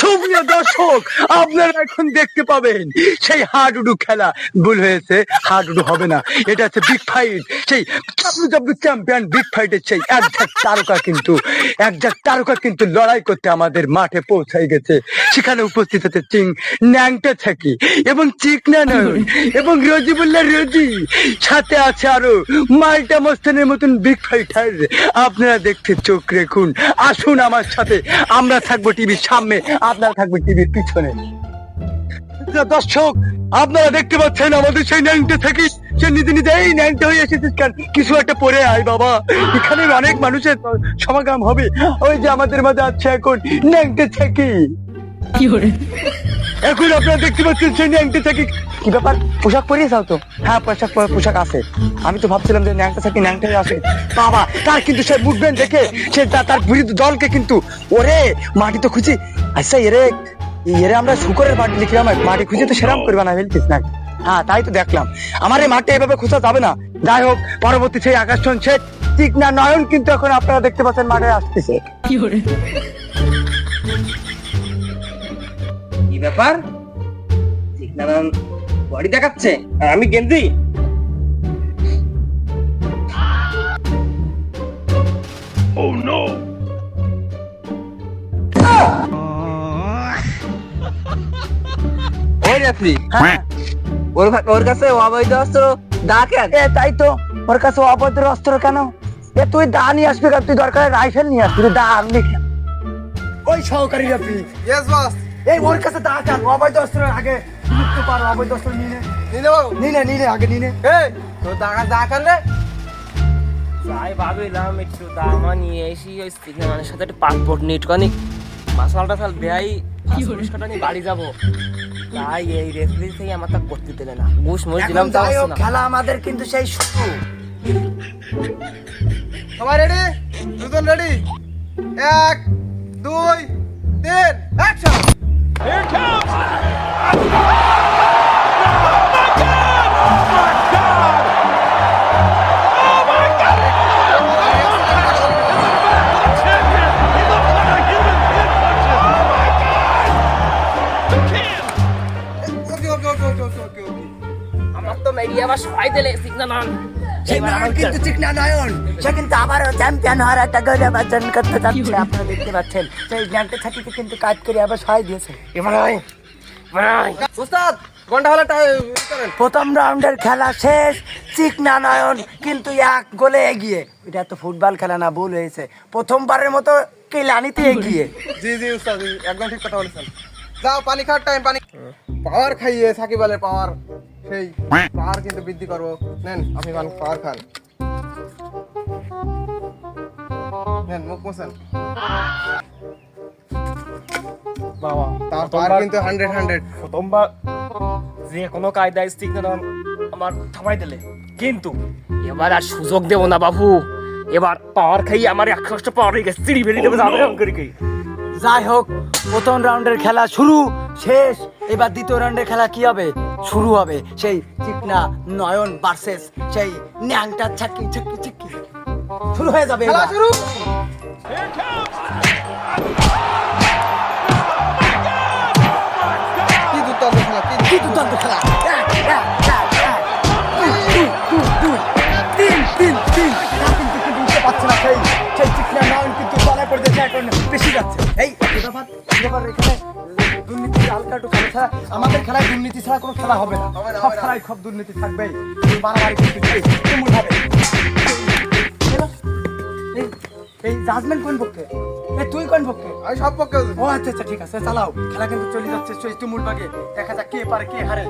সুপ্রিয় দর্শক, আপনারা এখন দেখতে পাবেন, সেই হাডুডু খেলা। ভুল হয়েছে, হাডুডু হবে না। এটা হচ্ছে বিগ ফাইট সেই চ্যাম্পিয়ন বিগ ফাইটের সেই তারকা কিন্তু তারকা কিন্তু লড়াই করতে আমাদের মাঠে গেছে। সেখানে উপস্থিত হচ্ছে চিং ন্যাংটা থাকি, এবং চিকনা নয়ন এবং রজিবুল্লাহ রজি। সাথে আছে আরও মাল্টা মস্তানের মতন বিগ ফাইটার আপনারা দেখতে চোখ রেখুন, আসুন আমার সাথে। আমরা থাকব টিভির সামনে। আপনারা থাকবেন টিভির পিছনে। দর্শক আপনারা দেখতে পাচ্ছেন আমাদের সেই ন্যাংটা থেকে সে নিজে নিজে এই ন্যাংটা হয়ে এসেছিস কেন কিছু একটা পরে আয় বাবা। এখানে অনেক মানুষের সমাগম হবে। ওই যে আমাদের মাঝে আছে এখন ন্যাংটা থেকে। এখন আপনারা দেখতে পাচ্ছেন সেই ন্যাংটা থেকে। কি ব্যাপার? পোশাক পরিয়ে যাও তো। হ্যাঁ পোশাক পোশাক আছে। আমি তো ভাবছিলাম যে ন্যাংটা থেকে ন্যাংটাই আসে। বাবা তার কিন্তু সে মুভমেন্ট দেখে সে তার বিরুদ্ধে দলকে কিন্তু ওরে মাটি তো খুঁজি আচ্ছা এরে এরে আমরা শুকরের মাটি লিখলাম মাটি খুঁজে তো সেরাম করবে না না হ্যাঁ তাই তো দেখলাম। আমার এই মাঠে এভাবে খোঁজা যাবে না। যাই হোক পরবর্তী সেই শেখ ঠিক নয়ন কিন্তু এখন আপনারা দেখতে পাচ্ছেন মাঠে আসতেছে। কি ব্যাপার? নানান বডি দেখাচ্ছে? আর আমি গেন্দি ওই রেফরি হ্যাঁ। ওর ওর কাছে অবৈধ অস্ত্র দা কেন? এ তাই তো। ওর কাছে অভদ্র অস্ত্র কেন? এ তুই দা নিয়ে আসবি কেন? তুই দরকার রাইফেল নিয়ে আসবি। দা আনবি কেন? ওই সহকারী রাফি ইয়েস বস এই ওর কাছে দা কেন? অবৈধ অস্ত্র আগে লিখতে পারো অবৈধ অস্ত্র নিয়ে নে। নিয়ে নেব? নিয়ে নে নিয়ে নে আগে নিয়ে নে। এই তো দাগা দা কানলে তাই ভাবিলাম একটু দামা নিয়ে এসি ওই সিগন্যালের সাথে একটু পাসপোর্ট নিট কানি মাসাল টাসাল দেয়াই ফাঁসফুসকাটা নিয়ে বাড়ি যাব। তাই এই রেফারি থেকে আমার তা করতে দিলে না। ঘুষ মুষ দিলাম তাও না। খেলা আমাদের কিন্তু সেই শুরু। সবাই রেডি দুজন রেডি এক দুই তিন অ্যাকশন ওকে দিলে সিগন্যাল সেই নয়ন কিন্তু চিকনা নয়ন সে কিন্তু আবারও চ্যাম্পিয়ন হওয়ার একটা গৌরব অর্জন করতে যাচ্ছে আপনারা দেখতে পাচ্ছেন। সেই জ্ঞানটা থাকিতে কিন্তু কাজ করে আবার সহায় দিয়েছে। এবার আয়, এবার আয়। উস্তাদ ঘণ্টা হলে টাইম করেন। প্রথম রাউন্ডের খেলা শেষ চিকনা নয়ন কিন্তু এক গোলে এগিয়ে। এটা তো ফুটবল খেলা না ভুল হয়েছে। প্রথমবারের মতো কেলানিতে এগিয়ে। জি জি উস্তাদ একদম ঠিক কথা বলেছেন। যাও পানি খাওয়ার টাইম পানি পাওয়ার খাইয়ে সাকিব আলের পাওয়ার। সেই পাওয়ার কিন্তু বৃদ্ধি করব। নেন আপনি পান পাওয়ার খান। নেন মুখ বাবা তার পাওয়ার কিন্তু হান্ড্রেড হান্ড্রেড প্রথমবার যে কোনো কায়দায় সিগন্যাল আমার থামাই দিলে। কিন্তু এবার আর সুযোগ দেবো না বাবু। এবার পাওয়ার খাই আমার একশো পাওয়ার হয়ে গেছে চিড়ি বেরিয়ে দেবো যাবে আমি করে কি যাই হোক প্রথম রাউন্ডের খেলা শুরু শেষ। এবার দ্বিতীয় রাউন্ডের খেলা কি হবে? শুরু হবে সেই চিকনা নয়ন ভার্সেস সেই ন্যাংটা ছাক্কি ছাক্কি ছাক্কি শুরু হয়ে যাবে খেলা শুরু। কি দুর্দান্ত খেলা কি কি দুর্দান্ত খেলা। তিন। না, সেই সেই চিকনা নয়ন কিন্তু তলায় পড়ে যাচ্ছে এখন বেশি যাচ্ছে। এই এখানে খেলা আমাদের খেলায় দুর্নীতি ছাড়া কোনো খেলা হবে না। সব খেলায় সব দুর্নীতি থাকবেই। এই মারামারি তুমুল হবে? এই এই জাজমেন্ট কোন পক্ষে? এ তুই কোন পক্ষে? আমি সব পক্ষে ও আচ্ছা আচ্ছা ঠিক আছে চালাও। খেলা কিন্তু চলে যাচ্ছে সেই তুমুল বাগে দেখা যাক কে পারে কে হারে।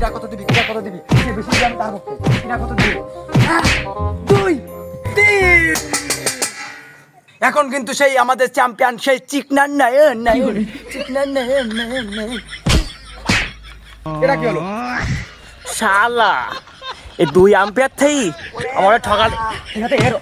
কারও কত দিবি? কিরা কত দিবি? বেশি দিবি? আমি তার পক্ষে কিরা কত দিবি? এক, দুই তিন। এখন কিন্তু সেই আমাদের চ্যাম্পিয়ন সেই চিকনার নয়ন নয়ন চিকনার নয়ন নয়ন নয়ন এটা কি হলো? শালা এই দুই আম্পায়ার থেই আমার ঠকাল। এখানে এরো।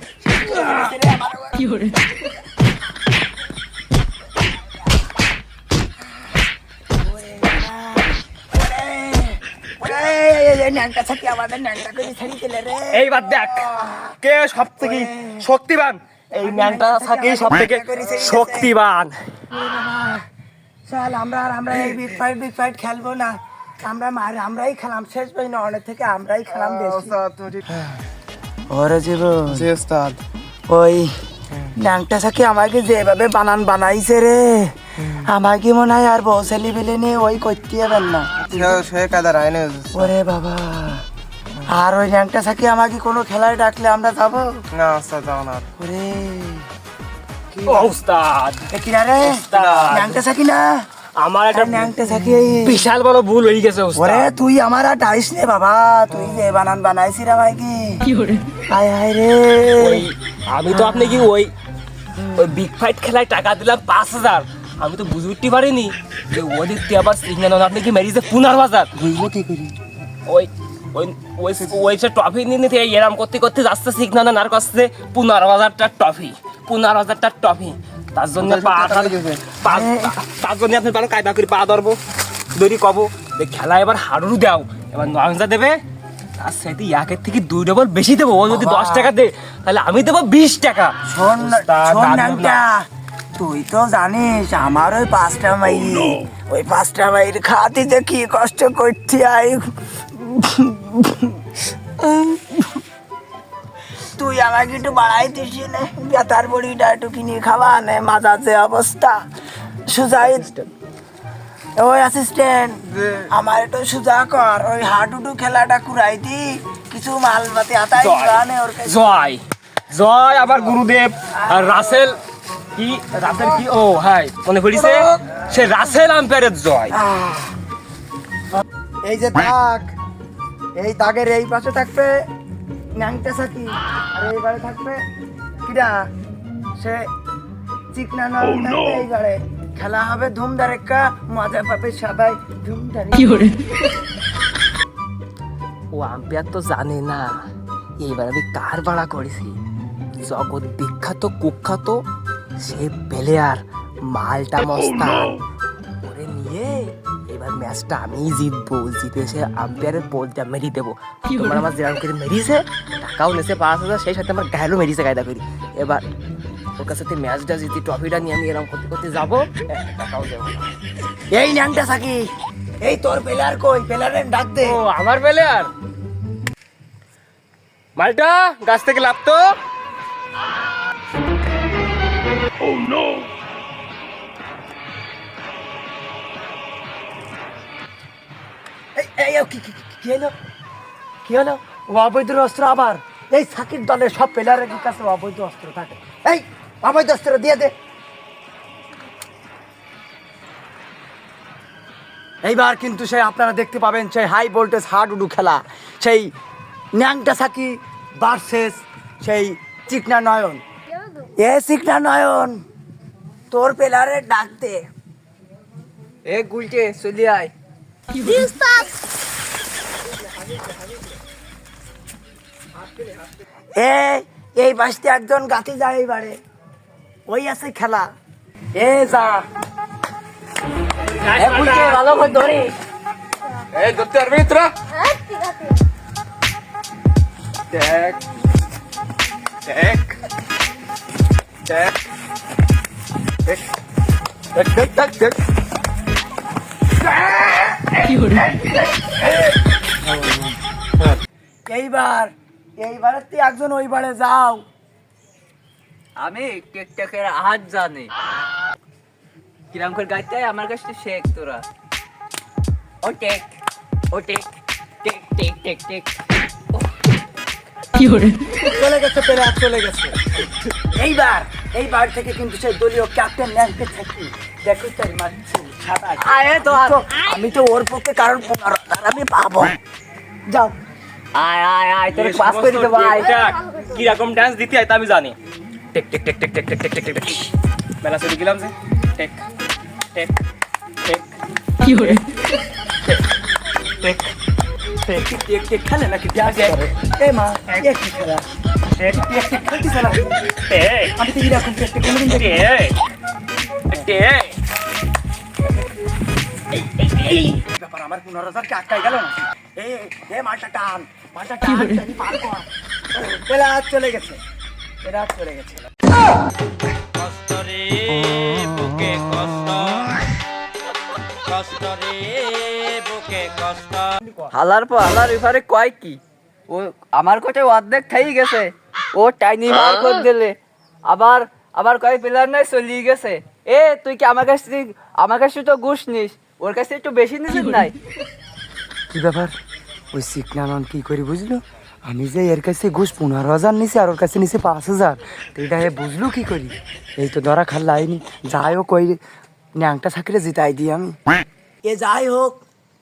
দিলে এইবার দেখ কে সব থেকে শক্তিবান? এই ন্যাংটা থাকে সব থেকে শক্তিবান। চল আমরা আর আমরা এই বিগ ফাইট বিগ ফাইট খেলব না। আমরা মার আমরাই খেলাম শেষ পাই না অনেক থেকে আমরাই খেলাম বেশি। ওস্তাদ ওরে জীবন। জি ওস্তাদ। ওই ন্যাংটা সাকি আমাকে যেভাবে বানান বানাইছে রে আমাকে মনে হয় আর বউ ছেলে বিলে নিয়ে ওই করতে যাবেন না। সে- সে কাদার আইনে ওরে বাবা। আর ওই ন্যাংটা সাকি আমাকে কোনো খেলায় ডাকলে আমরা যাব? না ওস্তাদ যাও না আর। ওরে ওস্তাদ। এ কিনা রে? ওস্তাদ। ন্যাংটা সাকি না? আমার একটা ন্যাংটা সাকি বিশাল বড় ভুল হয়ে গেছে ওরে ওস্তাদ তুই আমার আর ডাইস নে বাবা। তুই যে বানান বানাইছি রে ভাই কি হায় হায় রে। ওই আমি তো আপনি কি ওই ওই বিগ ফাইট খেলায় টাকা দিলাম পাঁচ হাজার। আমি তো বুঝে উঠতে পারিনি যে ওদিক থেকে আবার সিগন্যাল আপনি কি মেরিছে পুনার বাজার? বুঝলো কি করি? ওই ওই ওই ট্রফি নিয়ে নিতে এরাম করতে করতে যাচ্ছে সিগন্যাল আর কাছে পনেরো হাজারটা ট্রফি পনেরো হাজারটা ট্রফি। তার জন্য পা। পা- তার জন্য আপনি পারো কায়দা করে পা ধরবো। দড়ি কব। খেলা এবার হাডুরু দাও। এবার নয়নজা দেবে। তার সাথে একের থেকে দুই ডবল বেশি দেবো। ও যদি দশ টাকা দে তাহলে আমি দেবো বিশ টাকা। শোন তুই তো জানিস আমার ওই পাঁচটা মাই ওই পাঁচটা মাইয়ের খাতে যে কি কষ্ট করছি আই তুই আমাকে একটু বাড়াই দিস না। বেতার বড়িটা একটু কিনে খাওয়া নে মাজার যে অবস্থা। সুজাই ওই অ্যাসিস্ট্যান্ট আমার একটু সুজা কর। ওই হাডুডু খেলাটা কুড়াই দি কিছু মাল পাতি আতাই জয় ওর কাছে। জয়। জয় আবার গুরুদেব আর রাসেল। কি? রাসেল কি? ও হাই মনে পড়িছে? সে রাসেল আম্পায়ারের জয়। এই যে দাগ এই দাগের এই পাশে থাকবে ন্যাংটা সাকি আর এই বারে থাকবে কিরা? সে চিকনা নল থাকবে এই বারে। খেলা হবে ধুম ধারেক্কা মজা পাবে সবাই ধুম ধারে ও আম্পায়ার তো জানে না এইবার আমি কার ভাড়া করেছি? জগৎ বিখ্যাত কুখ্যাত সে প্লেয়ার মালটা মস্তান। করে নিয়ে এবার ম্যাচটা আমিই জিতবো। জিতে সে আম্পায়ারের বলটা মেরি দেবো। তোমার আমার যেরকম করে মেরিছে টাকাও নেছে পাঁচ হাজার সেই সাথে আমার গায়েরও মেরিছে কায়দা করি এবার ওর কাছে ম্যাচটা জিতি ট্রফিটা নিয়ে আমি এরকম করতে করতে যাব টাকাও দেবো এই ন্যাংটা সাকি এই তোর পেলার কই? পেলারের ডাক দে। ও আমার প্লেয়ার মালটা গাছ থেকে লাভতো এই কি কি হলো? কি হলো? অবৈধ অস্ত্র আবার? এই সাকির দলের সব প্লেয়ারের কাছে অবৈধ অস্ত্র থাকে? এই, অবৈধ অস্ত্র দিয়ে দে। এইবার কিন্তু সেই আপনারা দেখতে পাবেন সেই হাই ভোল্টেজ হার্ড উডু খেলা। সেই ন্যাংটা সাকি ভার্সেস সেই চিকনা নয়ন এ চিকনা নয়ন তোর প্লেয়ারের ডাক দে। এ গুলটে, চলি আয়। এই বাসটি একজন গাতি যায় এইবারে ওই আছে খেলা। এ যা। ভালো করে দেখ দেখ দেখ দেখ। এইবার এইবারে তুই একজন ওইবারে যাও। আমি টেকটেকের হাত জানি। কিরাম করে গাইতে আমার কাছে শেখ তোরা। ও টেক ও টেক টেক টেক টেক টেক। চলে গেছে পেরে চলে গেছে। এইবার এইবার থেকে কিন্তু সেই দলীয় ক্যাপ্টেন ন্যাংকে থাকি। দেখো তাই মারছি। আয় তো তো আমি তো ওর পক্ষে কারণ পনেরো আর আমি পাবো যাও আয় আয় আয় তোর এই পাস করে দিতে সমস্ত ভাই টিকটাক কি রকম ডান্স দিতে হয় তা আমি জানি টেক টেক টেক টেক টেক টেক টেক টেক টেক টেক মেলা শুরু গেলাম যে টেক টেক টেক কি হরে টেক টেক টিক টিক টিক খেলে নাকি ডান্স করে এ মা এ কি খেলা টেক টিক টিক খেলতেছে না টেক আমি তো এরকম টিক টিক কোনোদিন দেখি টেক টেক ব্যাপার আমার পনেরো হাজার কে আটকাই গেল না এ এ মালটা টান মালটা টান পার কর। এরা চলে গেছে এরা চলে গেছে। কষ্ট রে বুকে কষ্ট। কষ্ট রে বুকে কষ্ট হালার পর হালার এবারে কয় কি? ও আমার কাছে অর্ধেক খেয়ে গেছে। ও টাইনি বার করে দিলে। আবার আবার কয় প্লেয়ার নাই চলিয়ে গেছে। এ তুই কি আমার কাছ থেকে আমার কাছে তো ঘুষ নিস? ওর কাছে একটু বেশি নিছিস নাই? কি ব্যাপার? ওই সিকনানন কি করি বুঝলো? আমি যে এর কাছে ঘুষ পনেরো হাজার নিছি আর ওর কাছে নিছি পাঁচ হাজার। তো এটা এ বুঝলো কি করি? এই তো ধরা খাল লাইনি যাই হোক ওই ন্যাংটা থাকলে জিতাই দিই আমি। এ যাই হোক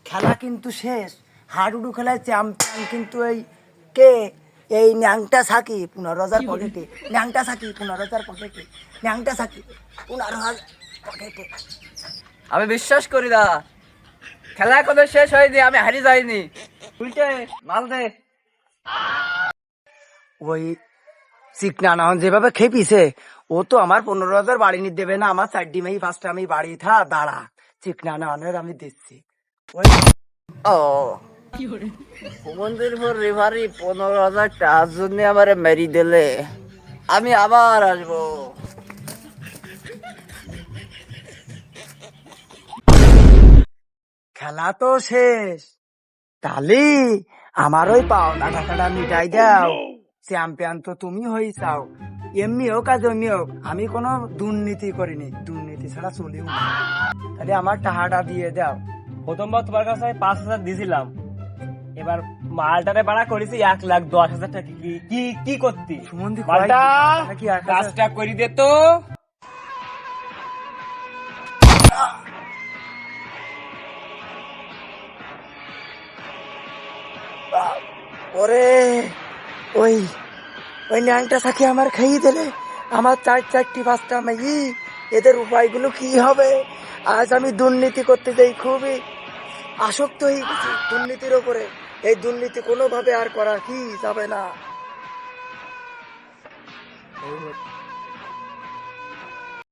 খেলা কিন্তু শেষ। হাডুডু খেলায় চ্যাম্পিয়ন কিন্তু এই কে? এই ন্যাংটা সাকি পনেরো হাজার পকেটে। ন্যাংটা সাকি পনেরো হাজার পকেটে। ন্যাংটা সাকি পনেরো হাজার পকেটে। আমি বিশ্বাস করি না। খেলা কবে শেষ হয়নি আমি হারি যাইনি। উল্টে মাল দে। ওই সিকনানন যেভাবে খেপিছে ও তো আমার পনেরো হাজার বাড়ি নিতে দেবে না আমার চারটি মেয়ে পাঁচটা আমি বাড়ি থা দাঁড়া। চিকনাননের আমি দিচ্ছি ওই ও। মন্দির পর রেভারি পনেরো হাজার টাকার জন্য আমার মেরি দিলে। আমি আবার আসব। খেলা তো শেষ। তালি আমার ওই পাওনা টাকাটা মিটাই দাও। চ্যাম্পিয়ন তো তুমি হই চাও। এমনি হোক আর এমনি হোক আমি কোনো দুর্নীতি করিনি। দুর্নীতি ছাড়া চলিও না। তাহলে আমার টাকাটা দিয়ে দাও। প্রথমবার তোমার কাছে আমি পাঁচ হাজার দিয়েছিলাম এবার মালটারে ভাড়া করেছি এক লাখ দশ হাজার টাকা। কি কি করতি? মালটা? কাজটা করি দে তো। ওরে, ওই ওই ন্যাংটা থাকি আমার খাইয়ে দিলে। আমার চার চারটি পাঁচটা মেয়ে, এদের উপায়গুলো কি হবে? আজ আমি দুর্নীতি করতে যাই খুবই আসক্ত হয়ে গেছি দুর্নীতির ওপরে। এই দুর্নীতি কোনোভাবে আর করা কি যাবে না।